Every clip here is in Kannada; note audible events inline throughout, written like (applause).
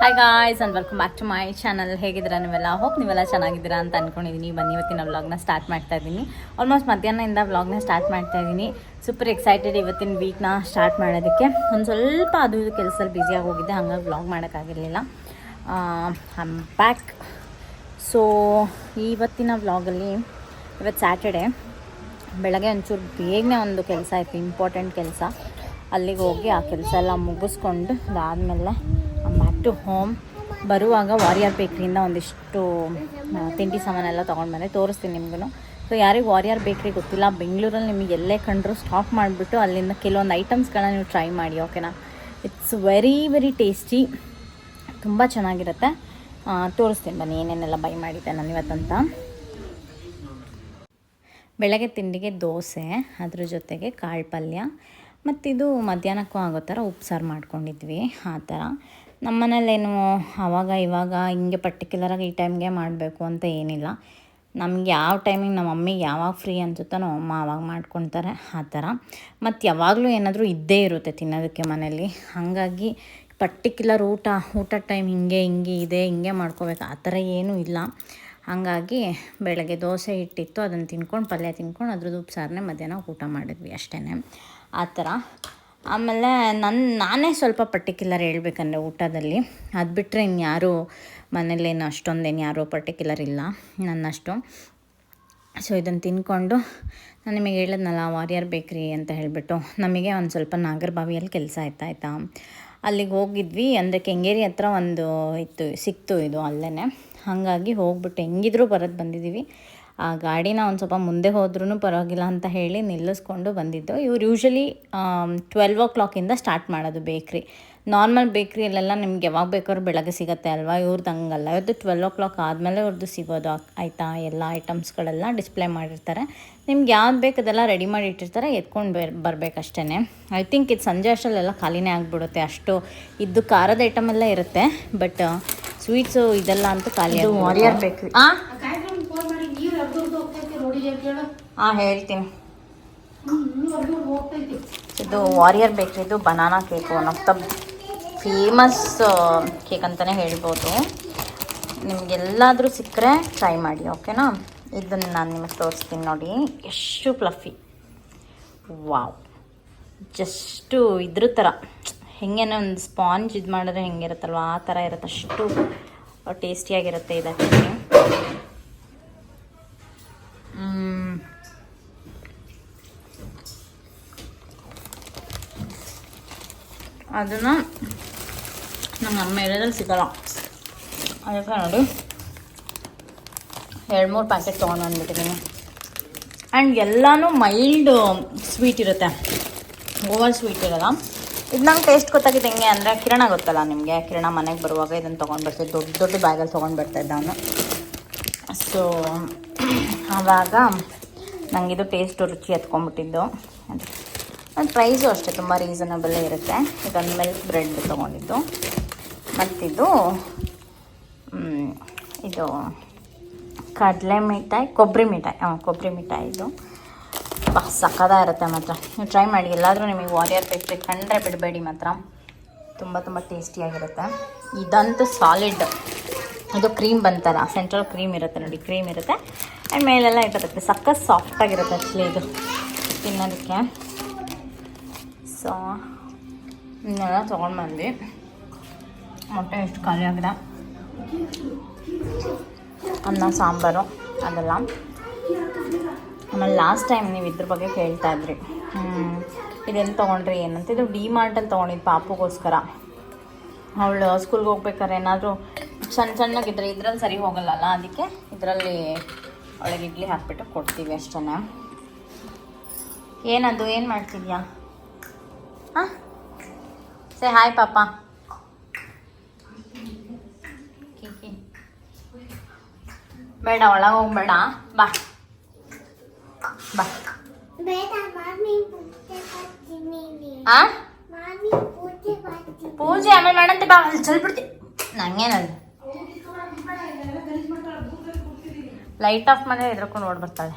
Hi guys and welcome back to my channel ಹೇಗಿದ್ದೀರಾ ನೀವೆಲ್ಲ? ಹೋಪ್ ನೀವೆಲ್ಲ ಚೆನ್ನಾಗಿದ್ದೀರಾ ಅಂತ ಅಂದ್ಕೊಂಡಿದ್ದೀನಿ ಬನ್ನಿ, ಇವತ್ತಿನ ವ್ಲಾಗ್ನ ಸ್ಟಾರ್ಟ್ ಮಾಡ್ತಾ ಇದ್ದೀನಿ ಆಲ್ಮೋಸ್ಟ್ ಮಧ್ಯಾಹ್ನದಿಂದ ವ್ಲಾಗ್ನ ಸ್ಟಾರ್ಟ್ ಮಾಡ್ತಾ ಇದ್ದೀನಿ ಸೂಪರ್ ಎಕ್ಸೈಟೆಡ್ ಇವತ್ತಿನ ವೀಕ್ನ ಸ್ಟಾರ್ಟ್ ಮಾಡೋದಕ್ಕೆ. ಒಂದು ಸ್ವಲ್ಪ ಅದು ಇದು ಕೆಲಸದಲ್ಲಿ ಬ್ಯುಸಿಯಾಗಿ ಹೋಗಿದ್ದೆ, ಹಂಗಾಗಿ ವ್ಲಾಗ್ ಮಾಡೋಕ್ಕಾಗಿರಲಿಲ್ಲ. ಐಮ್ ಬ್ಯಾಕ್ ಸೊ ಇವತ್ತಿನ ವ್ಲಾಗಲ್ಲಿ ಇವತ್ತು ಸ್ಯಾಟರ್ಡೆ ಬೆಳಗ್ಗೆ ಒಂಚೂರು ಬೇಗನೆ ಒಂದು ಕೆಲಸ ಇತ್ತು ಇಂಪಾರ್ಟೆಂಟ್ ಕೆಲಸ. ಅಲ್ಲಿಗೆ ಹೋಗಿ ಆ ಕೆಲಸ ಎಲ್ಲ ಮುಗಿಸ್ಕೊಂಡು ಅದಾದಮೇಲೆ ಟು ಹೋಮ್ ಬರುವಾಗ ವಾರಿಯರ್ ಬೇಕ್ರಿಯಿಂದ ಒಂದಿಷ್ಟು ತಿಂಡಿ ಸಾಮಾನೆಲ್ಲ ತೊಗೊಂಡು ಬಂದೆ ತೋರಿಸ್ತೀನಿ ನಿಮ್ಗೂ ಸೊ ಯಾರಿಗೆ ವಾರಿಯರ್ ಬೇಕ್ರಿ ಗೊತ್ತಿಲ್ಲ, ಬೆಂಗಳೂರಲ್ಲಿ ನಿಮಗೆ ಎಲ್ಲೇ ಕಂಡರೂ ಸ್ಟಾಪ್ ಮಾಡಿಬಿಟ್ಟು ಅಲ್ಲಿಂದ ಕೆಲವೊಂದು ಐಟಮ್ಸ್ಗಳನ್ನ ನೀವು ಟ್ರೈ ಮಾಡಿ ಓಕೆನಾ ಇಟ್ಸ್ ವೆರಿ ವೆರಿ ಟೇಸ್ಟಿ ತುಂಬ ಚೆನ್ನಾಗಿರುತ್ತೆ. ತೋರಿಸ್ತೀನಿ ಬನ್ನಿ, ಏನೇನೆಲ್ಲ ಬೈ ಮಾಡಿದ್ದೆ ನಾನು ಇವತ್ತಂತ. ಬೆಳಗ್ಗೆ ತಿಂಡಿಗೆ ದೋಸೆ, ಅದ್ರ ಜೊತೆಗೆ ಕಾಳು ಪಲ್ಯ, ಮತ್ತಿದು ಮಧ್ಯಾಹ್ನಕ್ಕೂ ಆಗೋ ಥರ ಉಪ್ಸಾರು ಮಾಡ್ಕೊಂಡಿದ್ವಿ, ಆ ಥರ. ನಮ್ಮ ಮನೇಲೇನು ಆವಾಗ ಇವಾಗ ಹಿಂಗೆ ಪರ್ಟಿಕ್ಯುಲರಾಗಿ ಈ ಟೈಮ್ಗೆ ಮಾಡಬೇಕು ಅಂತ ಏನಿಲ್ಲ. ನಮ್ಗೆ ಯಾವ ಟೈಮಿಗೆ ನಮ್ಮ ಮಮ್ಮಿಗೆ ಯಾವಾಗ ಫ್ರೀ ಅನ್ಸುತ್ತೋ ನಮ್ಮ ಅಮ್ಮ ಆವಾಗ ಮಾಡ್ಕೊತಾರೆ ಆ ಥರ. ಮತ್ತು ಯಾವಾಗಲೂ ಏನಾದರೂ ಇದ್ದೇ ಇರುತ್ತೆ ತಿನ್ನೋದಕ್ಕೆ ಮನೇಲಿ. ಹಾಗಾಗಿ ಪರ್ಟಿಕ್ಯುಲರ್ ಊಟ ಊಟ ಟೈಮ್ ಹಿಂಗೆ ಹಿಂಗೆ, ಇದೆ, ಹಿಂಗೆ ಮಾಡ್ಕೋಬೇಕು. ಆ ಥರ ಏನೂ ಇಲ್ಲ. ಹಾಗಾಗಿ ಬೆಳಗ್ಗೆ ದೋಸೆ ಹಿಟ್ಟಿತ್ತು, ಅದನ್ನು ತಿನ್ಕೊಂಡು ಪಲ್ಯ ತಿನ್ಕೊಂಡು ಅದ್ರದ್ದು ಉಪ್ಸಾರನೇ ಮಧ್ಯಾಹ್ನ ಊಟ ಮಾಡಿದ್ವಿ ಅಷ್ಟೇ ಆ ಥರ. ಆಮೇಲೆ ನನ್ನ ನಾನೇ ಸ್ವಲ್ಪ ಪರ್ಟಿಕ್ಯುಲರ್ ಹೇಳ್ಬೇಕಂದ್ರೆ ಊಟದಲ್ಲಿ. ಅದು ಬಿಟ್ಟರೆ ಇನ್ಯಾರೂ ಮನೇಲೇನು ಅಷ್ಟೊಂದೇನು ಯಾರೂ ಪರ್ಟಿಕ್ಯುಲರ್ ಇಲ್ಲ, ನನ್ನಷ್ಟು. ಸೊ ಇದನ್ನು ತಿಂದ್ಕೊಂಡು ನಾನು ನಿಮಗೆ ಹೇಳಿದ್ನಲ್ಲ, ವಾರಿಯರ್ ಬೇಕ್ರಿ ಅಂತ ಹೇಳಿಬಿಟ್ಟು ನಮಗೆ ಒಂದು ಸ್ವಲ್ಪ ನಾಗರಬಾವಿಯಲ್ಲಿ ಕೆಲಸ ಆಯ್ತಾ, ಆಯಿತಾ? ಅಲ್ಲಿಗೆ ಹೋಗಿದ್ವಿ, ಅಂದರೆ ಕೆಂಗೇರಿ ಹತ್ರ ಒಂದು ಇತ್ತು, ಸಿಕ್ತು ಇದು ಅಲ್ಲೇ ಹಾಗಾಗಿ ಹೋಗ್ಬಿಟ್ಟು ಹೆಂಗಿದ್ರೂ ಬರೋದು ಬಂದಿದ್ದೀವಿ ಆ ಗಾಡಿನ ಒಂದು ಸ್ವಲ್ಪ ಮುಂದೆ ಹೋದ್ರೂ ಪರವಾಗಿಲ್ಲ ಅಂತ ಹೇಳಿ ನಿಲ್ಲಿಸ್ಕೊಂಡು ಬಂದಿದ್ದು. ಇವ್ರು ಯೂಶ್ವಲಿ ಟ್ವೆಲ್ವ್ ಓ ಕ್ಲಾಕಿಂದ ಸ್ಟಾರ್ಟ್ ಮಾಡೋದು ಬೇಕ್ರಿ. ನಾರ್ಮಲ್ ಬೇಕ್ರಿಯಲ್ಲೆಲ್ಲ ನಿಮ್ಗೆ ಯಾವಾಗ ಬೇಕಾದ್ರೂ ಬೆಳಗ್ಗೆ ಸಿಗುತ್ತೆ ಅಲ್ವಾ? ಇವ್ರದ್ದು ಹಂಗಲ್ಲ. ಇವತ್ತು ಟ್ವೆಲ್ ಓ ಕ್ಲಾಕ್ ಆದಮೇಲೆ ಇವ್ರದ್ದು ಸಿಗೋದು. ಆಯಿತಾ? ಎಲ್ಲ ಐಟಮ್ಸ್ಗಳೆಲ್ಲ ಡಿಸ್ಪ್ಲೇ ಮಾಡಿರ್ತಾರೆ. ನಿಮ್ಗೆ ಯಾವ್ದು ಬೇಕು ಅದೆಲ್ಲ ರೆಡಿ ಮಾಡಿ ಇಟ್ಟಿರ್ತಾರೆ. ಎತ್ಕೊಂಡು ಬರ್ ಬರಬೇಕಷ್ಟೇ ಐ ಥಿಂಕ್ ಇದು ಸಂಜೆ ಅಷ್ಟರಲ್ಲೆಲ್ಲ ಖಾಲಿನೇ ಆಗಿಬಿಡುತ್ತೆ. ಅಷ್ಟು ಇದ್ದು ಖಾರದ ಐಟಮ್ ಎಲ್ಲ ಇರುತ್ತೆ. ಬಟ್ ಸ್ವೀಟ್ಸು ಇದೆಲ್ಲ ಅಂತೂ ಖಾಲಿ ವಾರಿಯರ್ ಬೇಕ್ರಿ. ಫೋನ್ ಮಾಡಿ ನೀರು ಅರ್ಧರ್ದು ಹೋಗ್ತೈತಿ ರೋಡಿಗೆ ಕೇಳು ಹಾಂ ಹೇಳ್ತೀನಿ. ಇದು warrior ಬೇಕ್ರಿದು banana cake the famous cake ಅಂತಲೇ ಹೇಳ್ಬೋದು. ನಿಮಗೆಲ್ಲಾದರೂ ಸಿಕ್ಕರೆ ಟ್ರೈ ಮಾಡಿ ಓಕೆನಾ? ಇದನ್ನು ನಾನು ನಿಮಗೆ ತೋರಿಸ್ತೀನಿ ನೋಡಿ ಎಷ್ಟು ಪ್ಲಫಿ ವಾವ್ ಜಸ್ಟು ಇದ್ರ ಥರ ಹೆಂಗೇನೋ ಒಂದು ಸ್ಪಾಂಜ್ ಇದು ಮಾಡಿದ್ರೆ ಹೆಂಗಿರುತ್ತಲ್ವ? ಆ ಥರ ಇರುತ್ತೆ ಅಷ್ಟು ಟೇಸ್ಟಿಯಾಗಿರುತ್ತೆ ಇದು ಅದನ್ನು ನಮ್ಮ ಅಮ್ಮ ಹೇಳಿದ್ರೆ ಸಿಗಲ್ಲ. ಅದಕ್ಕೆ ನೋಡಿ. ಎರಡು ಮೂರು ಪ್ಯಾಕೆಟ್ ತೊಗೊಂಡು ಬಂದ್ಬಿಟ್ಟಿದ್ದೀನಿ ಆ್ಯಂಡ್ ಎಲ್ಲನೂ ಮೈಲ್ಡ್ ಸ್ವೀಟ್ ಇರುತ್ತೆ. ಓವರ್ ಸ್ವೀಟ್ ಇರೋಲ್ಲ. ಇದು ನಂಗೆ ಟೇಸ್ಟ್ ಗೊತ್ತಾಗಿದೆ ಹೆಂಗೆ ಅಂದರೆ ಕಿರಣ ಗೊತ್ತಲ್ಲ ನಿಮಗೆ? ಕಿರಣ ಮನೆಗೆ ಬರುವಾಗ ಇದನ್ನು ತೊಗೊಂಡು ಬರ್ತಿದ್ದೆ ದೊಡ್ಡ ದೊಡ್ಡ ಬ್ಯಾಗಲ್ಲಿ ತೊಗೊಂಡು ಬರ್ತಾಯಿದ್ದೆ ಅವನು. ಸೊ ಆವಾಗ ನನಗಿದು ಟೇಸ್ಟು ರುಚಿ ಹತ್ಕೊಂಡ್ಬಿಟ್ಟಿದ್ದು ಅದು ಪ್ರೈಸು ಅಷ್ಟೇ ತುಂಬ ರೀಸನಬಲ್ಲೇ ಇರುತ್ತೆ. ಇದೊಂದು ಮಿಲ್ಕ್ ಬ್ರೆಡ್ ತೊಗೊಂಡಿದ್ದು. ಮತ್ತಿದು ಇದು ಕಡಲೆ ಮಿಠಾಯಿ, ಕೊಬ್ಬರಿ ಮಿಠಾಯಿ, ಹಾಂ, ಕೊಬ್ಬರಿ ಮಿಠಾಯಿ ಇದು. ಬಾ, ಸಕ್ಕದ ಇರುತ್ತೆ ಮಾತ್ರ. ನೀವು ಟ್ರೈ ಮಾಡಿ, ಎಲ್ಲಾದರೂ ನಿಮಗೆ ವಾರಿಯರ್ ಪೇಸ್ಟ್ರಿ ಕಂಡ್ರೆ ಬಿಡಬೇಡಿ ಮಾತ್ರ. ತುಂಬ ತುಂಬ ಟೇಸ್ಟಿಯಾಗಿರುತ್ತೆ ಇದಂತೂ ಸಾಲಿಡ್ ಇದು ಕ್ರೀಮ್ ಬಂತಲ್ಲ ಸೆಂಟ್ರಲ್ ಕ್ರೀಮ್ ಇರುತ್ತೆ ನೋಡಿ ಕ್ರೀಮ್ ಇರುತ್ತೆ. ಆ್ಯಂಡ್ ಮೇಲೆಲ್ಲ ಇಟ್ಟಿರುತ್ತೆ ಸಕ್ಕ ಸಾಫ್ಟಾಗಿರುತ್ತೆ ಆ್ಯಕ್ಚುಲಿ ಇದು ತಿನ್ನೋದಕ್ಕೆ. ಸೊ ಇನ್ನೆಲ್ಲ ತೊಗೊಂಡು ಬಂದ್ವಿ ಮೊಟ್ಟೆ ಎಷ್ಟು ಖಾಲಿ ಆಗಿದೆ? ಅನ್ನ, ಸಾಂಬಾರು, ಅದೆಲ್ಲ. ಆಮೇಲೆ ಲಾಸ್ಟ್ ಟೈಮ್ ನೀವು ಇದ್ರ ಬಗ್ಗೆ ಕೇಳ್ತಾ ಇದ್ರಿ. ಇದೆಲ್ಲಿ ತೊಗೊಂಡ್ರಿ, ಏನಂತ. ಇದು ಡಿ ಮಾರ್ಟಲ್ಲಿ ತೊಗೊಂಡಿದ್ದು ಪಾಪುಗೋಸ್ಕರ. ಅವಳು ಸ್ಕೂಲ್ಗೆ ಹೋಗ್ಬೇಕಾದ್ರೆ ಏನಾದರೂ ಸಣ್ಣ ಸಣ್ಣಗಿದ್ರೆ ಇದ್ರಲ್ಲಿ ಸರಿ ಹೋಗಲ್ಲಲ್ಲ, ಅದಕ್ಕೆ ಇದರಲ್ಲಿ ಅವಳಿಗೆ ಇಡ್ಲಿ ಹಾಕ್ಬಿಟ್ಟು ಕೊಡ್ತೀವಿ ಅಷ್ಟೇ ಏನದು, ಏನು ಮಾಡ್ತಿದ್ಯಾ? ಹಾಂ ಸೇ ಹಾಯ್ ಪಾಪ. ಬೇಡ ಒಳಗೆ ಹೋಗ್ಬೇಡ. ಬಾ. ಬಾ. ಆ? ಪೂಜೆ ಆಮೇಲೆ ಮಾಡಂತೆ ಬಾ ಅಲ್ಲಿ ಚಲ್ಬಿಡ್ತಿ ನಂಗೇನದು? ಲೈಟ್ ಆಫ್ ಮಾಡಿದ್ರೆ ಎದ್ರಕೊಂಡು ನೋಡಿ ಬರ್ತಾಳೆ.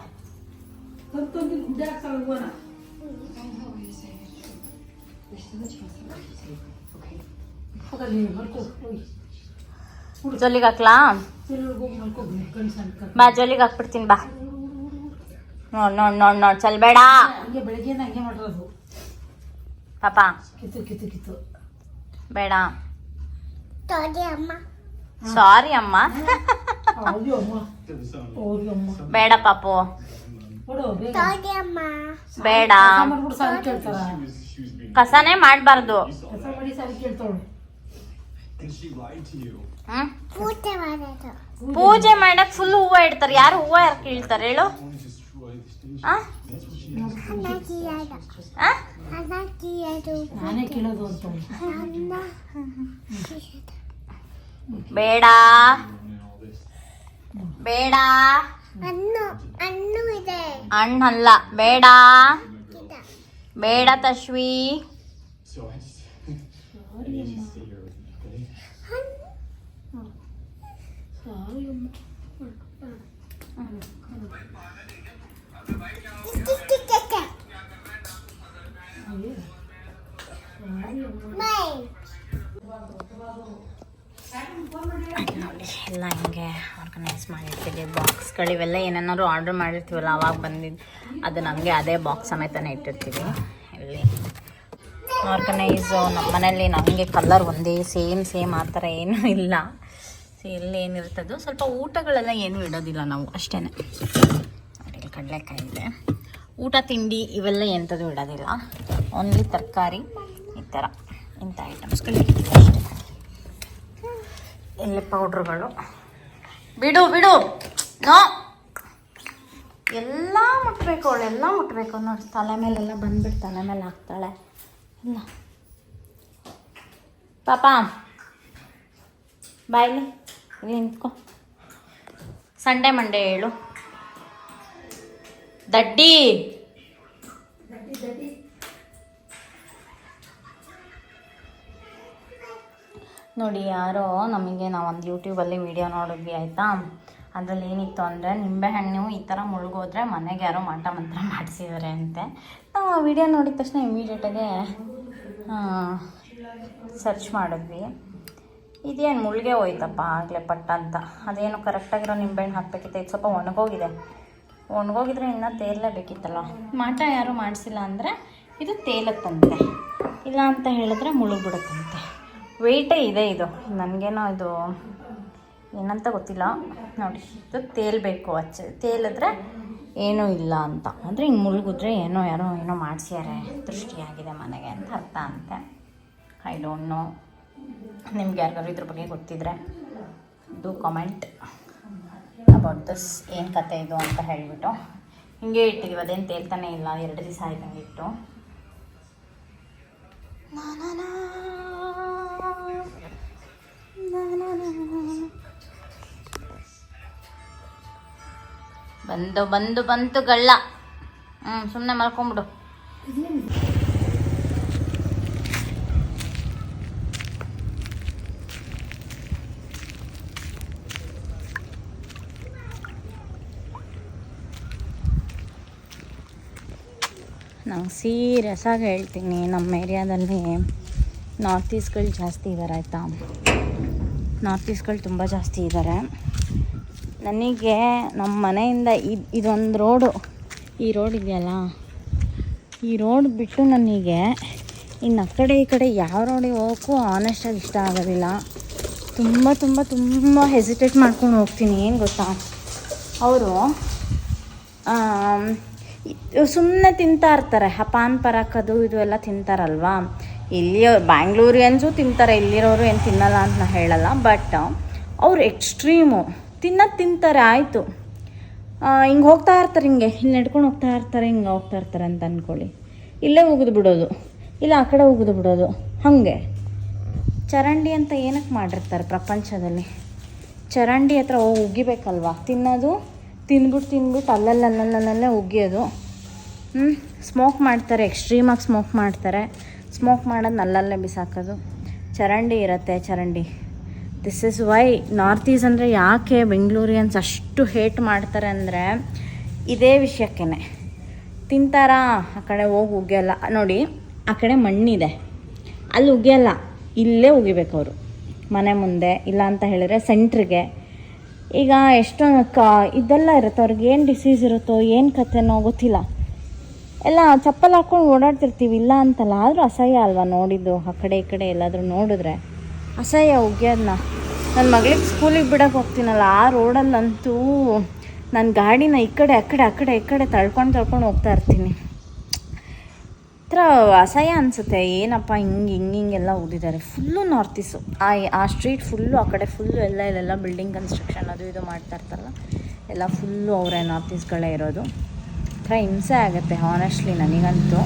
ಜೊಲಿಗೆ ಹಾಕ್ಲಾ? ಬಾ ಜೊಲಿಗೆ ಹಾಕ್ಬಿಡ್ತೀನಿ ಬಾ. ನೋಡ್ ನೋಡ್ ನೋಡ್ ನೋಡ್ ಚಲ್ಬೇಡ ಪಾಪ. ಕಿತ್ತು ಕಿತ್ತು ಕಿತ್ತು ಬೇಡ ಸಾರಿ ಅಮ್ಮ. ಬೇಡ ಪಾಪು. ಬೇಡ. ಕಸನೇ ಮಾಡಬಾರ್ದು. ಪೂಜೆ ಮಾಡಕ್ ಫುಲ್ ಹೂವ ಇಡ್ತಾರೆ. ಯಾರು ಹೂವ ಯಾರು ಕೀಳ್ತಾರೆ ಹೇಳು. ಬೇಡ. ಬೇಡ. ಅಣ್ಣ ಹಣ್ಣು ಇದೆ. ಹಣ್ಣಲ್ಲ ಬೇಡ. ಬೇಡ ತಶ್ವಿ ಸಾರಿ ನೋಡಿ ಎಲ್ಲ ಹಿಂಗೆ ಆರ್ಗನೈಸ್ ಮಾಡಿರ್ತೀವಿ ಬಾಕ್ಸ್ಗಳು ಇವೆಲ್ಲ ಏನೇನಾದ್ರು ಆರ್ಡರ್ ಮಾಡಿರ್ತೀವಲ್ಲ, ಅವಾಗ ಬಂದಿದ್ದು ಅದು ನಮಗೆ ಅದೇ ಬಾಕ್ಸ್ ಸಮೇತನೇ ಇಟ್ಟಿರ್ತೀವಿ. ಇಲ್ಲಿ ಆರ್ಗನೈಸು ನಮ್ಮ ಮನೇಲಿ ನಮಗೆ ಕಲರ್ ಒಂದೇ ಸೇಮ್ ಸೇಮ್ ಆ ಥರ ಏನೂ ಇಲ್ಲ. ಸೊ ಇಲ್ಲಿ ಏನಿರ್ತದೋ ಸ್ವಲ್ಪ ಊಟಗಳೆಲ್ಲ ಏನೂ ಇಡೋದಿಲ್ಲ ನಾವು ಅಷ್ಟೇ ನೋಡಿ ಕಡಲೆಕಾಯಿ ಇದೆ. ಊಟ, ತಿಂಡಿ ಇವೆಲ್ಲ ಎಂಥದ್ದು ಇಡೋದಿಲ್ಲ. ಓನ್ಲಿ ತರಕಾರಿ ಈ ಥರ ಇಂಥ ಐಟಮ್ಸ್ಗಳು ಇಲ್ಲಿ ಪೌಡ್ರುಗಳು ಬಿಡು ಬಿಡು. ನೋ. ಎಲ್ಲ ಮುಟ್ಬೇಕು ಅವಳು, ಎಲ್ಲ ಮುಟ್ಬೇಕು ನೋಡಿ. ತಲೆ ಮೇಲೆಲ್ಲ ಬಂದ್ಬಿಟ್ಟು ತಲೆ ಮೇಲೆ ಹಾಕ್ತಾಳೆ. ಇಲ್ಲ. ಪಾಪ. ಬಾಯ್ಲಿ ಇಲ್ಲಿ ನಿಂತ್ಕೊ. ಸಂಡೆ ಮಂಡೇ ಹೇಳು. ದಡ್ಡಿ. ನೋಡಿ ಯಾರೋ ನಮಗೆ ನಾವೊಂದು ಯೂಟ್ಯೂಬಲ್ಲಿ ವಿಡಿಯೋ ನೋಡಿದ್ವಿ ಆಯಿತಾ? ಅದರಲ್ಲಿ ಏನಿತ್ತು ಅಂದರೆ ನಿಂಬೆಹಣ್ಣು ಈ ಥರ ಮುಳುಗೋದ್ರೆ ಮನೆಗೆ ಯಾರೋ ಮಾಟ ಮಂತ್ರ (laughs) ಮಾಡಿಸಿದ್ದಾರೆ ಅಂತೆ. ನಾವು ಆ ವಿಡಿಯೋ ನೋಡಿದ ತಕ್ಷಣ ಇಮಿಡಿಯೇಟಾಗೆ ಸರ್ಚ್ ಮಾಡಿದ್ವಿ. ಇದೇನು ಮುಳುಗೆ ಹೋಯ್ತಪ್ಪ ಆಗಲೇ ಪಟ್ಟ ಅಂತ. ಅದೇನು ಕರೆಕ್ಟಾಗಿರೋ ನಿಂಬೆಹಣ್ಣು ಹಾಕಬೇಕಿತ್ತು. ಇದು ಸ್ವಲ್ಪ ಒಣಗೋಗಿದೆ. ಒಣಗೋಗಿದ್ರೆ ಇನ್ನೂ ತೇಲೇಬೇಕಿತ್ತಲ್ಲ ಮಾಟ ಯಾರು ಮಾಡಿಸಿಲ್ಲ ಅಂದರೆ ಇದು ತೇಲತ್ತಂತೆ. ಇಲ್ಲ ಅಂತ ಹೇಳಿದ್ರೆ ಮುಳುಗ್ಬಿಡುತ್ತಂತೆ ವೆಯ್ಟೇ ಇದೆ ಇದು. ನನಗೇನೋ ಇದು ಏನಂತ ಗೊತ್ತಿಲ್ಲ. ನೋಡಿ, ಇದು ತೇಲ್ಬೇಕು ಅಚ್ಚ. ತೇಲಿದ್ರೆ ಏನೂ ಇಲ್ಲ ಅಂತ. ಅಂದರೆ ಹಿಂಗೆ ಮುಳುಗಿದ್ರೆ ಏನೋ ಯಾರೋ ಏನೋ ಮಾಡಿಸ್ಯಾರೆ. ದೃಷ್ಟಿಯಾಗಿದೆ ಮನೆಗೆ ಅಂತ ಅರ್ಥ ಅಂತೆ. ಐ ಡೋಂಟ್ ನೋ ನಿಮ್ಗೆ ಯಾರಿಗಾದ್ರು ಇದ್ರ ಬಗ್ಗೆ ಗೊತ್ತಿದ್ರೆ ಇದು ಕಾಮೆಂಟ್ ಅಬೌಟ್ ದಿಸ್ ಏನು ಕತೆ ಇದು ಅಂತ ಹೇಳಿಬಿಟ್ಟು. ಹಿಂಗೆ ಇಟ್ಟಿದ್ದೀವಿ ಅದೇನು ತೇಲ್ತಾನೆ ಇಲ್ಲ. ಎರಡು ದಿವಸ ಆಯ್ತಂಗೆ ಇಟ್ಟು. ಬಂದು ಬಂದು ಬಂತು ಗಳ್ಳ. ಹ್ಞೂ ಸುಮ್ಮನೆ ಮಲ್ಕೊಂಬಿಡು. ಸೀರಿಯಸ್ ಆಗಿ ಹೇಳ್ತೀನಿ. ನಮ್ಮ ಏರಿಯಾದಲ್ಲಿ ನಾರ್ತ್ ಈಸ್ಟ್ಗಳು ಜಾಸ್ತಿ ಇದ್ದಾರೆ ಆಯಿತಾ? ನಾರ್ತ್ ಈಸ್ಟ್ಗಳು ತುಂಬ ಜಾಸ್ತಿ ಇದ್ದಾರೆ ನನಗೆ ನಮ್ಮ ಮನೆಯಿಂದ ಇದು, ಇದೊಂದು ರೋಡು. ಈ ರೋಡ್ ಇದೆಯಲ್ಲ? ಈ ರೋಡ್ ಬಿಟ್ಟು ನನಗೆ ಇನ್ನು ಆ ಕಡೆ ಈ ಕಡೆ ಯಾವ ರೋಡಿಗೆ ಹೋಗೋಕ್ಕೂ ಆನೆಸ್ಟಾಗಿ ಇಷ್ಟ ಆಗೋದಿಲ್ಲ. ತುಂಬ ತುಂಬ ತುಂಬ ಹೆಸಿಟೇಟ್ ಮಾಡ್ಕೊಂಡು ಹೋಗ್ತೀನಿ. ಏನು ಗೊತ್ತಾ? ಅವರು ಸುಮ್ಮನೆ ತಿಂತಾ ಇರ್ತಾರೆ. ಆ ಪಾನ್ ಪರಾಕ್ ಅದು ಇದು ಎಲ್ಲ ತಿಂತಾರಲ್ವಾ? ಇಲ್ಲಿ ಬ್ಯಾಂಗ್ಳೂರಿಯನ್ಸು ತಿಂತಾರೆ, ಇಲ್ಲಿರೋರು ಏನು ತಿನ್ನಲ್ಲ ಅಂತ ನಾ ಹೇಳಲ್ಲ. ಬಟ್ ಅವ್ರು ಎಕ್ಸ್ಟ್ರೀಮು ತಿನ್ನೋದು ತಿಂತಾರೆ, ಆಯಿತು. ಹಿಂಗೆ ಹೋಗ್ತಾ ಇರ್ತಾರೆ ಹಿಂಗೆ. ಇಲ್ಲಿ ನಡ್ಕೊಂಡು ಹೋಗ್ತಾ ಇರ್ತಾರೆ, ಹಿಂಗೆ ಹೋಗ್ತಾ ಇರ್ತಾರೆ ಅಂತ ಅಂದ್ಕೊಳ್ಳಿ ಇಲ್ಲೇ ಉಗಿದು ಬಿಡೋದು. ಇಲ್ಲ ಆ ಕಡೆ ಉಗಿದು ಬಿಡೋದು. ಹಾಗೆ. ಚರಂಡಿ ಅಂತ ಏನಕ್ಕೆ ಮಾಡಿರ್ತಾರೆ ಪ್ರಪಂಚದಲ್ಲಿ? ಚರಂಡಿ ಹತ್ರ ಹೋಗಿ ಉಗಿಬೇಕಲ್ವಾ? ತಿನ್ನೋದು ತಿಂದ್ಬಿಟ್ಟು ತಿಂದ್ಬಿಟ್ಟು ಅಲ್ಲಲ್ಲಲ್ಲಲ್ಲಲ್ಲೇ ಉಗಿಯೋದು. ಹ್ಞೂ ಸ್ಮೋಕ್ ಮಾಡ್ತಾರೆ ಎಕ್ಸ್ಟ್ರೀಮಾಗಿ ಸ್ಮೋಕ್ ಮಾಡ್ತಾರೆ. ಸ್ಮೋಕ್ ಮಾಡೋದು ಅಲ್ಲಲ್ಲೇ ಬಿಸಾಕೋದು. ಚರಂಡಿ ಇರುತ್ತೆ, ಚರಂಡಿ. This is why north is ಅಂದರೆ ಯಾಕೆ ಬೆಂಗಳೂರಿಯನ್ಸ್ ಅಷ್ಟು ಹೇಟ್ ಮಾಡ್ತಾರೆ ಅಂದರೆ ಇದೇ ವಿಷಯಕ್ಕೇ ತಿಂತಾರಾ? ಆ ಕಡೆ ಹೋಗಿ ಉಗಿಯೋಲ್ಲ. ನೋಡಿ, ಆ ಕಡೆ ಮಣ್ಣಿದೆ. ಅಲ್ಲಿ ಉಗಿಯೋಲ್ಲ. ಇಲ್ಲೇ ಉಗಿಬೇಕು ಅವರು ಮನೆ ಮುಂದೆ, ಇಲ್ಲ ಅಂತ ಹೇಳಿದ್ರೆ ಸೆಂಟ್ರಿಗೆ ಈಗ ಎಷ್ಟೊಂದು ಕ ಇದೆಲ್ಲ ಇರುತ್ತೆ, ಅವ್ರಿಗೆ ಏನು ಡಿಸೀಸ್ ಇರುತ್ತೋ, ಏನು ಕಥೆನೋ ಗೊತ್ತಿಲ್ಲ. ಎಲ್ಲ ಚಪ್ಪಲ್ ಹಾಕ್ಕೊಂಡು ಓಡಾಡ್ತಿರ್ತೀವಿ, ಇಲ್ಲ ಅಂತಲ್ಲ, ಆದರೂ ಅಸಹ್ಯ ಅಲ್ವಾ ನೋಡಿದ್ದು, ಆ ಕಡೆ ಈ ಕಡೆ ಎಲ್ಲಾದರೂ ನೋಡಿದ್ರೆ. ಅಸಹ್ಯ ಉಗಿಯೋದನ್ನ ನನ್ನ ಮಗಳಿಗೆ ಸ್ಕೂಲಿಗೆ ಬಿಡೋಕೆ ಹೋಗ್ತೀನಲ್ಲ, ಆ ರೋಡಲ್ಲಂತೂ ನನ್ನ ಗಾಡಿನ ಈ ಕಡೆ, ಆ ಕಡೆ ಆ ಕಡೆ, ಈ ಕಡೆ ತಳ್ಕೊಂಡು ತಳ್ಕೊಂಡು ಹೋಗ್ತಾ ಇರ್ತೀನಿ. ಥರ ಅಸಹ್ಯ ಅನಿಸುತ್ತೆ. ಏನಪ್ಪ ಹಿಂಗೆ ಹಿಂಗೆ ಹಿಂಗೆಲ್ಲ ಓದಿದ್ದಾರೆ. ಫುಲ್ಲು ನಾರ್ತ್ ಈಸು ಆ ಆ ಸ್ಟ್ರೀಟ್ ಫುಲ್ಲು ಆ ಕಡೆ ಫುಲ್ಲು ಎಲ್ಲ, ಇಲ್ಲೆಲ್ಲ ಬಿಲ್ಡಿಂಗ್ ಕನ್ಸ್ಟ್ರಕ್ಷನ್ ಅದು ಇದು ಮಾಡ್ತಾ ಇರ್ತಾರಲ್ಲ, ಎಲ್ಲ ಫುಲ್ಲು ಅವರೇ ನಾರ್ತ್ ಈಸ್ಗಳೇ ಇರೋದು. ಒಂಥರ ಹಿಂಸೆ ಆಗುತ್ತೆ ಹಾನೆಸ್ಟ್ಲಿ ನನಗಂತೂ.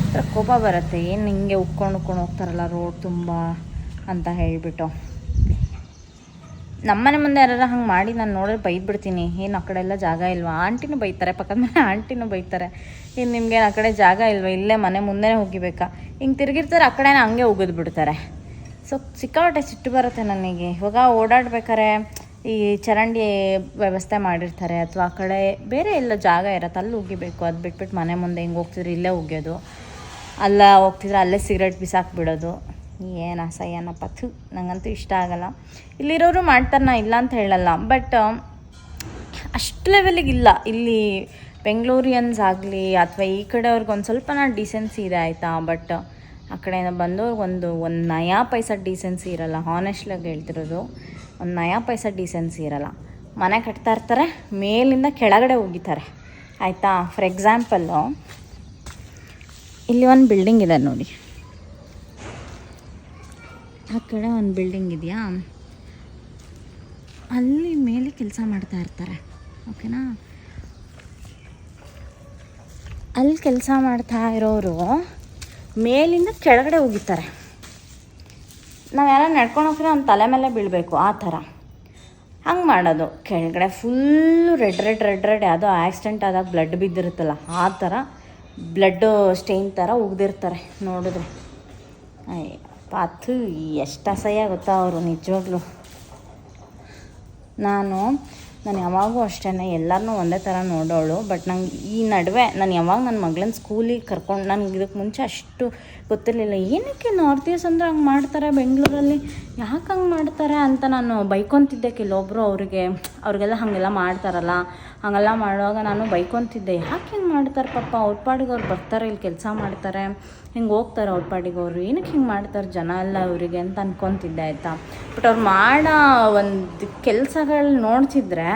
ಒಂಥರ ಕೋಪ ಬರುತ್ತೆ. ಏನು ಹಿಂಗೆ ಉಕ್ಕೊಂಡು ಉಕ್ಕೊಂಡು ಹೋಗ್ತಾರಲ್ಲ ರೋಡ್ ತುಂಬ ಅಂತ ಹೇಳಿಬಿಟ್ಟು. ನಮ್ಮನೆ ಮುಂದೆ ಯಾರು ಹಂಗೆ ಮಾಡಿ ನಾನು ನೋಡಿದ್ರೆ ಬೈದ್ಬಿಡ್ತೀನಿ. ಏನು ಆ ಕಡೆ ಎಲ್ಲ ಜಾಗ ಇಲ್ವಾ? ಆಂಟಿನೂ ಬೈತಾರೆ. ಪಕ್ಕದ ಮನೆ ಆಂಟಿನೂ ಬೈತಾರೆ. ಇನ್ನು ನಿಮಗೆ ಆ ಕಡೆ ಜಾಗ ಇಲ್ವಾ? ಇಲ್ಲೇ ಮನೆ ಮುಂದೆನೇ ಹೋಗಿಬೇಕಾ? ಹಿಂಗೆ ತಿರುಗಿರ್ತಾರೆ ಆ ಕಡೆನೇ ಹಂಗೆ ಉಗಿದು ಬಿಡ್ತಾರೆ ಸೊ ಸಿಕ್ಕಾಪಟ್ಟೆ ಸಿಟ್ಟು ಬರುತ್ತೆ ನನಗೆ. ಇವಾಗ ಓಡಾಡ್ಬೇಕಾರೆ ಈ ಚರಂಡಿ ವ್ಯವಸ್ಥೆ ಮಾಡಿರ್ತಾರೆ. ಅಥವಾ ಆ ಕಡೆ ಬೇರೆ ಎಲ್ಲ ಜಾಗ ಇರತ್ತೆ. ಅಲ್ಲಿ ಉಗಿಬೇಕು. ಅದು ಬಿಟ್ಬಿಟ್ಟು ಮನೆ ಮುಂದೆ ಹಿಂಗೆ ಹೋಗ್ತಿದ್ರೆ ಇಲ್ಲೇ ಉಗಿಯೋದು. ಅಲ್ಲ ಹೋಗ್ತಿದ್ರೆ ಅಲ್ಲೇ ಸಿಗರೇಟ್ ಬಿಸಾಕ್ಬಿಡೋದು. ಏನು ಅಸಹ್ಯನಪ್ಪ ಥು ನನಗಂತೂ ಇಷ್ಟ ಆಗಲ್ಲ. ಇಲ್ಲಿರೋರು ಮಾಡ್ತಾರೆ ಇಲ್ಲ ಅಂತ ಹೇಳಲ್ಲ. ಬಟ್ ಅಷ್ಟು ಲೆವೆಲಿಗೆ ಇಲ್ಲ. ಇಲ್ಲಿ ಬೆಂಗಳೂರಿಯನ್ಸ್ ಆಗಲಿ ಅಥವಾ ಈ ಕಡೆಯವ್ರಿಗೆ ಒಂದು ಸ್ವಲ್ಪನ ಡಿಸೆನ್ಸಿ ಇದೆ ಆಯಿತಾ? ಬಟ್, ಆ ಕಡೆಯಿಂದ ಬಂದವ್ರಿಗೆ ಒಂದು ಒಂದು ನಯಾ ಪೈಸಾ ಡಿಸೆನ್ಸಿ ಇರಲ್ಲ. ಹಾನೆಸ್ಟ್ಲಾಗಿ ಹೇಳ್ತಿರೋದು, ಒಂದು ನಯಾ ಪೈಸಾ ಡಿಸೆನ್ಸಿ ಇರಲ್ಲ. ಮನೆ ಕಟ್ತಾ ಇರ್ತಾರೆ, ಮೇಲಿಂದ ಕೆಳಗಡೆ ಹೋಗಿತಾರೆ. ಆಯಿತಾ? ಫಾರ್ ಎಕ್ಸಾಂಪಲ್ಲು ಇಲ್ಲಿ ಒಂದು ಬಿಲ್ಡಿಂಗ್ ಇದೆ ನೋಡಿ. ಆ ಕಡೆ ಒಂದು ಬಿಲ್ಡಿಂಗ್ ಇದೆಯಾ? ಅಲ್ಲಿ ಮೇಲೆ ಕೆಲಸ ಮಾಡ್ತಾ ಇರ್ತಾರೆ, ಓಕೆನಾ? ಅಲ್ಲಿ ಕೆಲಸ ಮಾಡ್ತಾ ಇರೋರು ಮೇಲಿಂದ ಕೆಳಗಡೆ ಹೋಗಿತಾರೆ ನಾವು ಯಾರು ನಡ್ಕೊಂಡು ಹೋಗ್ರೆ ಒಂದು ತಲೆ ಮೇಲೆ ಬೀಳಬೇಕು, ಆ ಥರ. ಹಂಗೆ ಮಾಡೋದು. ಕೆಳಗಡೆ full red red red red ಯಾವುದೋ ಆಕ್ಸಿಡೆಂಟ್ ಆದಾಗ ಬ್ಲಡ್ ಬಿದ್ದಿರುತ್ತಲ್ಲ, ಆ ಥರ ಬ್ಲಡ್ಡು ಸ್ಟೇನ್ ಥರ ಉಗ್ದಿರ್ತಾರೆ, ನೋಡಿದ್ರೆ. ಪಾತು ಎಷ್ಟು ಅಸಹ್ಯ ಗೊತ್ತಾ ಅವರು ನಿಜವಾಗ್ಲೂ. ನಾನು ನಾನು ಯಾವಾಗೂ ಅಷ್ಟೇ ಎಲ್ಲರನ್ನೂ ಒಂದೇ ಥರ ನೋಡೋಳು ಬಟ್ ನಂಗೆ ಈ ನಡುವೆ ನಾನು ಯಾವಾಗ ನನ್ನ ಮಗಳನ್ನ ಸ್ಕೂಲಿಗೆ ಕರ್ಕೊಂಡು, ನನಗೆ ಇದಕ್ಕೆ ಮುಂಚೆ ಅಷ್ಟು ಗೊತ್ತಿರಲಿಲ್ಲ. ಏನಕ್ಕೆ ನಾರ್ತ್ ಅಂದರೆ ಹಂಗೆ ಮಾಡ್ತಾರೆ ಬೆಂಗಳೂರಲ್ಲಿ? ಯಾಕೆ ಹಂಗೆ ಮಾಡ್ತಾರೆ ಅಂತ ನಾನು ಬೈಕೊತಿದ್ದೆ ಕೆಲವೊಬ್ಬರು ಅವರಿಗೆ. ಅವ್ರಿಗೆಲ್ಲ ಹಾಗೆಲ್ಲ ಮಾಡ್ತಾರಲ್ಲ. ಹಾಗೆಲ್ಲ ಮಾಡುವಾಗ ನಾನು ಬೈಕೊತಿದ್ದೆ. ಯಾಕೆ ಹಿಂಗೆ ಮಾಡ್ತಾರೆ ಪಾಪ? ಅವ್ರ ಪಾಡಿಗೆ ಅವ್ರು ಬರ್ತಾರೆ, ಇಲ್ಲಿ ಕೆಲಸ ಮಾಡ್ತಾರೆ. ಹಿಂಗೆ ಹೋಗ್ತಾರೆ ಅವ್ರ ಪಾಡಿಗೆ ಅವರು. ಏನಕ್ಕೆ ಹಿಂಗೆ ಮಾಡ್ತಾರೆ ಜನ ಎಲ್ಲ ಅವರಿಗೆ ಅಂತ ಅಂದ್ಕೊತಿದ್ದೆ ಆಯಿತಾ? ಬಟ್ ಅವ್ರು ಮಾಡೋ ಒಂದು ಕೆಲಸಗಳು ನೋಡ್ತಿದ್ರೆ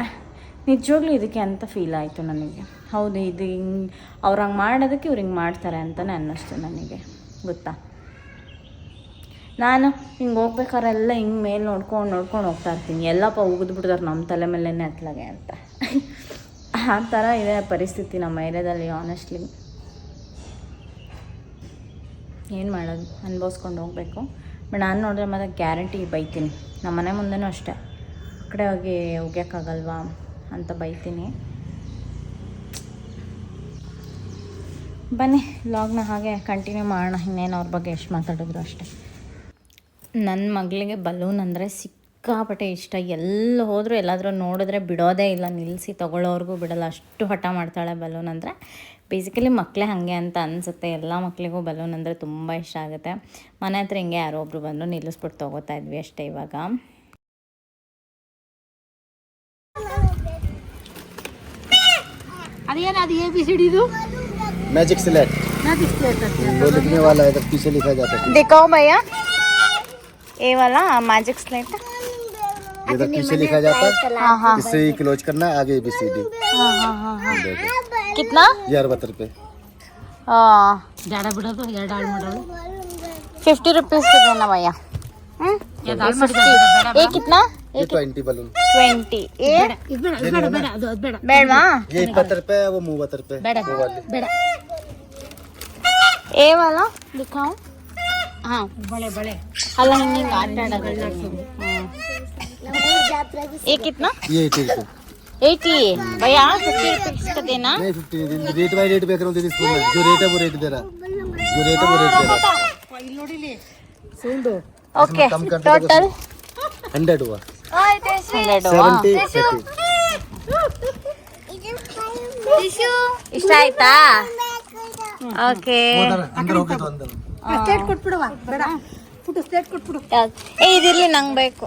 ನಿಜವಾಗ್ಲೂ ಇದಕ್ಕೆ ಅಂತ ಫೀಲ್ ಆಯಿತು ನನಗೆ. ಹೌದು, ಇದು ಹಿಂಗೆ ಅವ್ರು ಹಂಗೆ ಮಾಡೋದಕ್ಕೆ ಇವ್ರು ಹಿಂಗೆ ಮಾಡ್ತಾರೆ ಅಂತಲೇ ಅನ್ನಿಸ್ತು ನನಗೆ. ಗೊತ್ತಾ? ನಾನು ಹಿಂಗೆ ಹೋಗ್ಬೇಕಾರೆಲ್ಲ ಹಿಂಗೆ ಮೇಲೆ ನೋಡ್ಕೊಂಡು ನೋಡ್ಕೊಂಡು ಹೋಗ್ತಾ ಇರ್ತೀನಿ. ಎಲ್ಲಪ್ಪ ಉಗಿದ್ಬಿಡ್ತಾರೆ ನಮ್ಮ ತಲೆ ಮೇಲೆನೇ ಹತ್ಲಾಗೆ ಅಂತ. ಆ ಥರ ಇದೆ ಪರಿಸ್ಥಿತಿ ನಮ್ಮ ಏರಿಯಾದಲ್ಲಿ ಆನೆಸ್ಟ್ಲಿ ಏನು ಮಾಡೋದು? ಅನ್ಭವಿಸ್ಕೊಂಡು ಹೋಗಬೇಕು. ಬಟ್ ನಾನು ನೋಡಿದ್ರೆ ಮತ್ತೆ ಗ್ಯಾರಂಟಿ ಬೈತೀನಿ. ನಮ್ಮ ಮನೆ ಮುಂದೆನೂ ಅಷ್ಟೇ. ಆ ಕಡೆ ಹೋಗಿ ಒಗ್ಯೋಕ್ಕಾಗಲ್ವಾ ಅಂತ ಬೈತೀನಿ. ಬನ್ನಿ ಲಾಗ್ನ ಹಾಗೆ ಕಂಟಿನ್ಯೂ ಮಾಡೋಣ. ಇನ್ನೇನು ಅವ್ರ ಬಗ್ಗೆ ಎಷ್ಟು ಮಾತಾಡಿದ್ರು ಅಷ್ಟೇ. ನನ್ನ ಮಗಳಿಗೆ ಬಲೂನ್ ಅಂದರೆ ಸಿಕ್ಕಾಪಟ್ಟೆ ಇಷ್ಟ. ಎಲ್ಲಿ ಹೋದರೂ ಎಲ್ಲಾದರೂ ನೋಡಿದ್ರೆ ಬಿಡೋದೇ ಇಲ್ಲ. ನಿಲ್ಲಿಸಿ ತೊಗೊಳ್ಳೋರ್ಗೂ ಬಿಡೋಲ್ಲ. ಅಷ್ಟು ಹಠ ಮಾಡ್ತಾಳೆ ಬಲೂನ್ ಅಂದರೆ. ಬೇಸಿಕಲಿ ಮಕ್ಕಳೇ ಹಾಗೆ ಅಂತ ಅನಿಸುತ್ತೆ. ಎಲ್ಲ ಮಕ್ಕಳಿಗೂ ಬಲೂನ್ ಅಂದರೆ ತುಂಬ ಇಷ್ಟ ಆಗುತ್ತೆ. ಮನೆ ಹತ್ರ ಹಿಂಗೆ ಯಾರೋ ಒಬ್ರು ಬಂದು ನಿಲ್ಲಿಸ್ಬಿಟ್ಟು ತೊಗೋತಾ ಇದ್ವಿ ಅಷ್ಟೇ ಇವಾಗ. ಅದೇನು ಅದು A B C magic slate magic slate वो तो लिखने वाला है पीछे लिखा जाता है। दिखाओ भैया। ये वाला मैजिक स्लेट इधर पीछे लिखा जाता है। हाँ, हाँ। इसे ही क्लोज करना हाँ, है आगे ए बी सी डी कितना? ग्यारह बहत्तर रुपये फिफ्टी रुपीज़ के देना भैया। हम्म? ये कितना? ये ट्वेंटी बलून ट्वेंटी ये ಇದು ಬೇಡ ಇದು ಬೇಡ ಬೇಡ ಅದು ಅದು ಬೇಡ ಬೇಡವಾ ये इकहत्तर रुपये है वो मूवत्तर रुपये ಬೇಡ वो वाली ಬೇಡ ये वाला दिखाओ हाँ ಬಳೆ ಬಳೆ ಅಲ್ಲ ಹಿಂಗೆ ಹಿಂಗೆ ಆಟ ಆಡೋದು ಹ್ಮ್. ये कितना ये एटी रुपये एटी भैया फिफ्टी रुपीज़ का देना नहीं फिफ्टी रेट बाई रेट पे कर रहा हूँ दीदी स्कूल में जो रेट है वो रेट दे रहा जो रेट है वो रेट दे रहा ಇಲ್ಲಿ ನೋಡಿಲಿ ಸುಂದು ओके कम कर देगा टोटल हंड्रेड हुआ ಸೆವೆಂಟಿ ಇಷ್ಟ ಆಯ್ತಾ? ಓಕೆ. ಸ್ಟೇಟ್ ಕೊಟ್ಬಿಡುವ. ಬೇಡ. ಫುಡ್ ಸ್ಟೇಟ್ ಕೊಟ್ಬಿಡು. ಏ ಇದಿರ್ಲಿ ನಂಗೆ ಬೇಕು.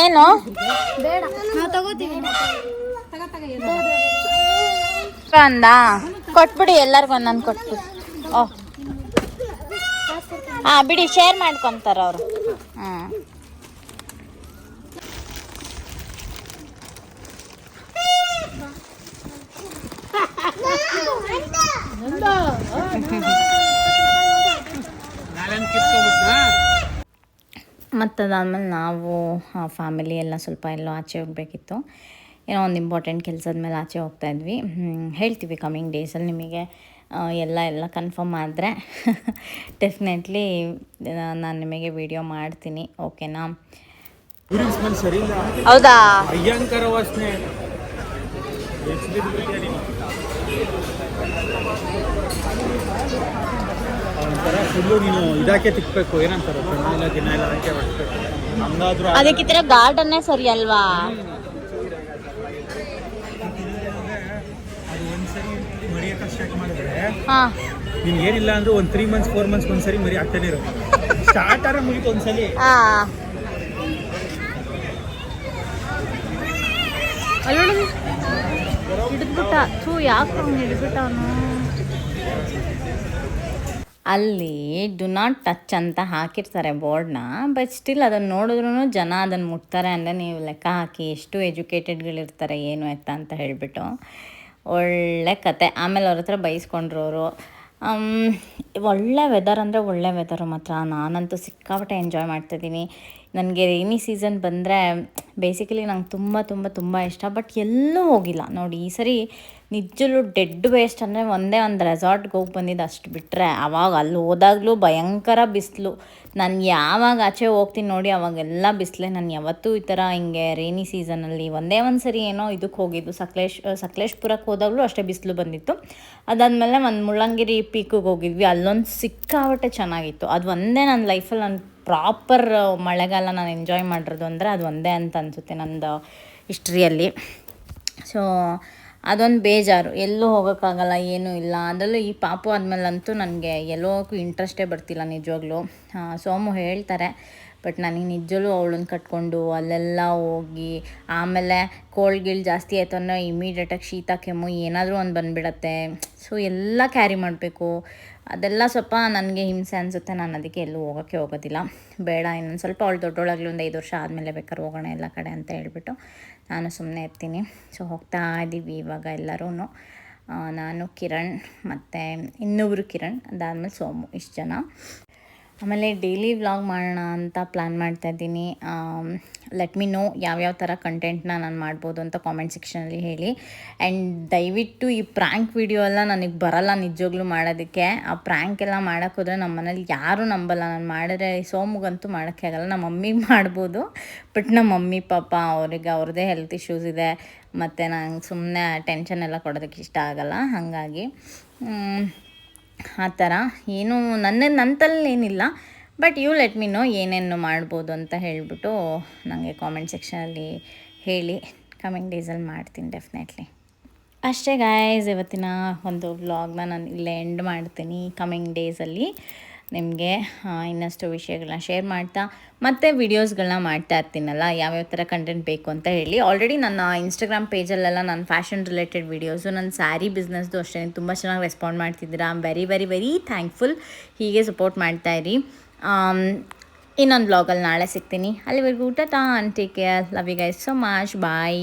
ಏನು? ಬೇಡ. ನಾವು ತಗೋತೀವಿ ಅಂದ ಕೊಟ್ಬಿಡಿ ಎಲ್ಲರಿಗೂ ಒಂದೊಂದು ಕೊಟ್ಬಿಡಿ. ಓಹ್ ಹಾಂ ಬಿಡಿ ಶೇರ್ ಮಾಡ್ಕೊಂತಾರ ಅವರು. (laughs) ಹಾಂ ಮತ್ತು ಅದಾದಮೇಲೆ ನಾವು ಫ್ಯಾಮಿಲಿ ಎಲ್ಲ ಸ್ವಲ್ಪ ಎಲ್ಲೋ ಆಚೆ ಹೋಗಬೇಕಿತ್ತು. ಏನೋ ಒಂದು ಇಂಪಾರ್ಟೆಂಟ್ ಕೆಲಸದ ಮೇಲೆ ಆಚೆ ಹೋಗ್ತಾಯಿದ್ವಿ ಹೇಳ್ತೀವಿ ಕಮಿಂಗ್ ಡೇಸಲ್ಲಿ ನಿಮಗೆ. ಎಲ್ಲ ಎಲ್ಲ ಕನ್ಫರ್ಮ್ ಆದರೆ ಡೆಫಿನೆಟ್ಲಿ ನಾನು ನಿಮಗೆ ವಿಡಿಯೋ ಮಾಡ್ತೀನಿ ಓಕೆನಾ ಹೌದಾ? ಭಯಂಕರ ವಾಸನೆ. ಒಂಥರ ಗಾರ್ಡನ್ನೇ ಸರಿ ಇದಾಕೆ ತಿಕ್ಬೇಕು ಏನಂತಾರೆ ಇಲ್ಲ ದಿನ ಇಲ್ಲ ಹಾಕಿ ಬಡಿಸ್ಬೇಕು ಹಂಗಾದ್ರೂ ಅದಕ್ಕೆ ಈ ಥರ ಗಾರ್ಡನ್ನೇ ಸರಿ ಅಲ್ವಾ ಅದು ಒಂದ್ಸರಿ ಮರಿಯಕ್ಕೆ ಸ್ಟಾರ್ಟ್ ಮಾಡಿದ್ರೆ ಏನಿಲ್ಲ ಅಂದ್ರೆ ಒಂದು ತ್ರೀ ಮಂತ್ಸ್ ಫೋರ್ ಮಂತ್ಸ್ ಒಂದ್ಸರಿ ಮರಿ ಆಗ್ತಾನೆ ಇರೋ. ಸ್ಟಾರ್ಟ್ ಆರ ಮುಗಿತು ಒಂದ್ಸಲಿ. ಹಾಂ. ಹಿಡಿದ್ಬಿಟ್ಟ. ಥೂ ಯಾಕೆ ಹಿಡಿದ್ಬಿಟ್ಟ ಅವನು? ಅಲ್ಲಿ ಡು ನಾಟ್ ಟಚ್ ಅಂತ ಹಾಕಿರ್ತಾರೆ ಬೋರ್ಡ್ನ ಬಟ್ ಸ್ಟಿಲ್ ಅದನ್ನು ನೋಡಿದ್ರೂ ಜನ ಅದನ್ನು ಮುಟ್ತಾರೆ ಅಂದರೆ ನೀವು ಲೆಕ್ಕ ಹಾಕಿ ಎಷ್ಟು ಎಜುಕೇಟೆಡ್ಗಳಿರ್ತಾರೆ ಏನು ಎತ್ತ ಅಂತ ಹೇಳಿಬಿಟ್ಟು. ಒಳ್ಳೆ ಕತೆ. ಆಮೇಲೆ ಅವ್ರ ಹತ್ರ ಬೈಸ್ಕೊಂಡ್ರು ಅವರು ಒಳ್ಳೆ ವೆದರ್ ಅಂದರೆ ಒಳ್ಳೆ ವೆದರು ಮಾತ್ರ. ನಾನಂತೂ ಸಿಕ್ಕಾಪಟ್ಟೆ ಎಂಜಾಯ್ ಮಾಡ್ತಿದ್ದೀನಿ. ನನಗೆ ರೈನಿ ಸೀಸನ್ ಬಂದರೆ ಬೇಸಿಕಲಿ ನಂಗೆ ತುಂಬ ತುಂಬ ತುಂಬ ಇಷ್ಟ. ಬಟ್ ಎಲ್ಲೂ ಹೋಗಿಲ್ಲ. ನೋಡಿ, ಈ ಸರಿ ನಿಜಲ್ಲೂ ಡೆಡ್ ವೇಸ್ಟ್ ಅಂದರೆ ಒಂದೇ ಒಂದು ರೆಸಾರ್ಟ್ಗೆ ಹೋಗಿ ಬಂದಿದ್ದು ಅಷ್ಟು ಬಿಟ್ಟರೆ ಅವಾಗ ಅಲ್ಲಿ ಹೋದಾಗಲೂ ಭಯಂಕರ ಬಿಸಿಲು. ನಾನು ಯಾವಾಗ ಆಚೆ ಹೋಗ್ತೀನಿ ನೋಡಿ ಅವಾಗೆಲ್ಲ ಬಿಸಿಲೇ. ನಾನು ಯಾವತ್ತೂ ಈ ಥರ ಹಿಂಗೆ ರೈನಿ ಸೀಸನಲ್ಲಿ ಒಂದೇ ಒಂದು ಸರಿ ಏನೋ ಇದಕ್ಕೆ ಹೋಗಿದ್ದು. ಸಕಲೇಶ್ ಸಕಲೇಶ್ಪುರಕ್ಕೆ ಹೋದಾಗಲೂ ಅಷ್ಟೇ ಬಿಸಿಲು ಬಂದಿತ್ತು. ಅದಾದಮೇಲೆ ಒಂದು ಮುಳ್ಳಂಗಿರಿ ಪೀಕಿಗೆ ಹೋಗಿದ್ವಿ. ಅಲ್ಲೊಂದು ಸಿಕ್ಕಾಪಟ್ಟೆ ಚೆನ್ನಾಗಿತ್ತು. ಅದು ಒಂದೇ ನನ್ನ ಲೈಫಲ್ಲಿ ನಾನು ಪ್ರಾಪರ್ ಮಳೆಗಾಲ ನಾನು ಎಂಜಾಯ್ ಮಾಡಿರೋದು ಅಂದರೆ ಅದು ಒಂದೇ ಅಂತ ಅನಿಸುತ್ತೆ ನಂದು ಹಿಸ್ಟ್ರಿಯಲ್ಲಿ ಸೊ ಅದೊಂದು ಬೇಜಾರು. ಎಲ್ಲೂ ಹೋಗೋಕ್ಕಾಗಲ್ಲ, ಏನೂ ಇಲ್ಲ. ಅದರಲ್ಲೂ ಈ ಪಾಪು ಆದಮೇಲಂತೂ ನನಗೆ ಎಲ್ಲೋಕ್ಕೂ ಇಂಟ್ರೆಸ್ಟೇ ಬರ್ತಿಲ್ಲ ನಿಜವಾಗ್ಲೂ. ಸೋಮು ಹೇಳ್ತಾರೆ, ಬಟ್ ನನಗೆ ನಿಜಲೂ ಅವಳನ್ನ ಕಟ್ಕೊಂಡು ಅಲ್ಲೆಲ್ಲ ಹೋಗಿ, ಆಮೇಲೆ ಕೋಲ್ಡ್ ಗಿಲ್ ಜಾಸ್ತಿ ಆಯಿತು ಅನ್ನೋ ಇಮಿಡಿಯೇಟಾಗಿ ಶೀತ ಕೆಮ್ಮು ಏನಾದರೂ ಒಂದು ಬಂದುಬಿಡತ್ತೆ. ಸೊ ಎಲ್ಲ ಕ್ಯಾರಿ ಮಾಡಬೇಕು. ಅದೆಲ್ಲ ಸ್ವಲ್ಪ ನನಗೆ ಹಿಂಸೆ ಅನಿಸುತ್ತೆ. ನಾನು ಅದಕ್ಕೆ ಎಲ್ಲೂ ಹೋಗೋಕ್ಕೆ ಹೋಗೋದಿಲ್ಲ. ಬೇಡ, ಇನ್ನೊಂದು ಸ್ವಲ್ಪ ಅವಳು ದೊಡ್ಡೋಳಾಗಲಿ ಒಂದು ಐದು ವರ್ಷ ಆದಮೇಲೆ ಬೇಕಾದ್ರೆ ಹೋಗೋಣ ಎಲ್ಲ ಕಡೆ ಅಂತ ಹೇಳ್ಬಿಟ್ಟು. ನಾನು ಸುಮ್ಮನೆ ಇರ್ತೀನಿ. ಸೊ ಹೋಗ್ತಾ ಇದ್ದೀವಿ ಇವಾಗ ಎಲ್ಲರೂ ನಾನು ಕಿರಣ್ ಮತ್ತು ಇನ್ನೊಬ್ಬರು ಕಿರಣ್ ಅದಾದಮೇಲೆ ಸೋಮು, ಇಷ್ಟು ಜನ. ಆಮೇಲೆ ಡೈಲಿ ವ್ಲಾಗ್ ಮಾಡೋಣ ಅಂತ ಪ್ಲ್ಯಾನ್ ಮಾಡ್ತಾ ಇದ್ದೀನಿ. ಲೆಟ್ ಮಿ ನೋ ಯಾವ್ಯಾವ ಥರ ಕಂಟೆಂಟ್ನ ನಾನು ಮಾಡ್ಬೋದು ಅಂತ ಕಾಮೆಂಟ್ ಸೆಕ್ಷನಲ್ಲಿ ಹೇಳಿ. ಆ್ಯಂಡ್ ದಯವಿಟ್ಟು ಈ ಪ್ರ್ಯಾಂಕ್ ವಿಡಿಯೋ ಎಲ್ಲ ನನಗೆ ಬರಲ್ಲ ನಿಜವಾಗ್ಲೂ ಮಾಡೋದಕ್ಕೆ. ಆ ಪ್ರ್ಯಾಂಕ್ ಎಲ್ಲ ಮಾಡೋಕ್ಕೆ ಹೋದರೆ ನಮ್ಮ ಮನೇಲಿ ಯಾರೂ ನಂಬಲ್ಲ. ನಾನು ಮಾಡಿದ್ರೆ ಸೋಮುಗಂತೂ ಮಾಡೋಕ್ಕೆ ಆಗಲ್ಲ. ನಮ್ಮ ಮಮ್ಮಿಗೆ ಮಾಡ್ಬೋದು. ಬಟ್ ನಮ್ಮ ಮಮ್ಮಿ, ಪಾಪ ಅವ್ರಿಗೆ ಅವ್ರದ್ದೇ ಹೆಲ್ತ್ ಇಶ್ಯೂಸ್ ಇದೆ. ಮತ್ತು ನಂಗೆ ಸುಮ್ಮನೆ ಟೆನ್ಷನ್ ಎಲ್ಲ ಕೊಡೋದಕ್ಕೆ ಇಷ್ಟ ಆಗಲ್ಲ. ಹಾಗಾಗಿ ಆ ಥರ. ಏನು ನನ್ನ ನನ್ನ but you let me know ಏನೇನು ಮಾಡ್ಬೋದು ಅಂತ ಹೇಳಿಬಿಟ್ಟು ನನಗೆ ಕಾಮೆಂಟ್ ಸೆಕ್ಷನಲ್ಲಿ ಹೇಳಿ. ಕಮಿಂಗ್ ಡೇಸಲ್ಲಿ ಮಾಡ್ತೀನಿ ಡೆಫಿನೆಟ್ಲಿ. ಅಷ್ಟೇ ಗಾಯ್ಸ್ ಇವತ್ತಿನ ಒಂದು ವ್ಲಾಗ್ನ ನಾನು ಇಲ್ಲೇ ಎಂಡ್ ಮಾಡ್ತೀನಿ ಕಮಿಂಗ್ ಡೇಸಲ್ಲಿ. ನಿಮಗೆ ಇನ್ನಷ್ಟು ವಿಷಯಗಳನ್ನ ಶೇರ್ ಮಾಡ್ತಾ, ಮತ್ತು ವಿಡಿಯೋಸ್ಗಳನ್ನ ಮಾಡ್ತಾ ಇರ್ತೀನಲ್ಲ, ಯಾವ್ಯಾವ ಥರ ಕಂಟೆಂಟ್ ಬೇಕು ಅಂತ ಹೇಳಿ. ಆಲ್ರೆಡಿ ನನ್ನ ಇನ್ಸ್ಟಾಗ್ರಾಮ್ ಪೇಜಲ್ಲೆಲ್ಲ ನಾನು ಫ್ಯಾಷನ್ ರಿಲೇಟೆಡ್ ವೀಡಿಯೋಸು ನನ್ನ ಸ್ಯಾರಿ ಬಿಸ್ನೆಸ್ದು ಅಷ್ಟೇ. ತುಂಬ ಚೆನ್ನಾಗಿ ರೆಸ್ಪಾಂಡ್ ಮಾಡ್ತಿದ್ದೀರಾ. Am very very very thankful ಹೀಗೆ ಸಪೋರ್ಟ್ ಮಾಡ್ತಾ ಇರಿ. ಇನ್ನೊಂದು ಬ್ಲಾಗಲ್ಲಿ ನಾಳೆ ಸಿಗ್ತೀನಿ. ಅಲ್ಲಿವರೆಗೂ ಊಟ ta take care love you guys so much bye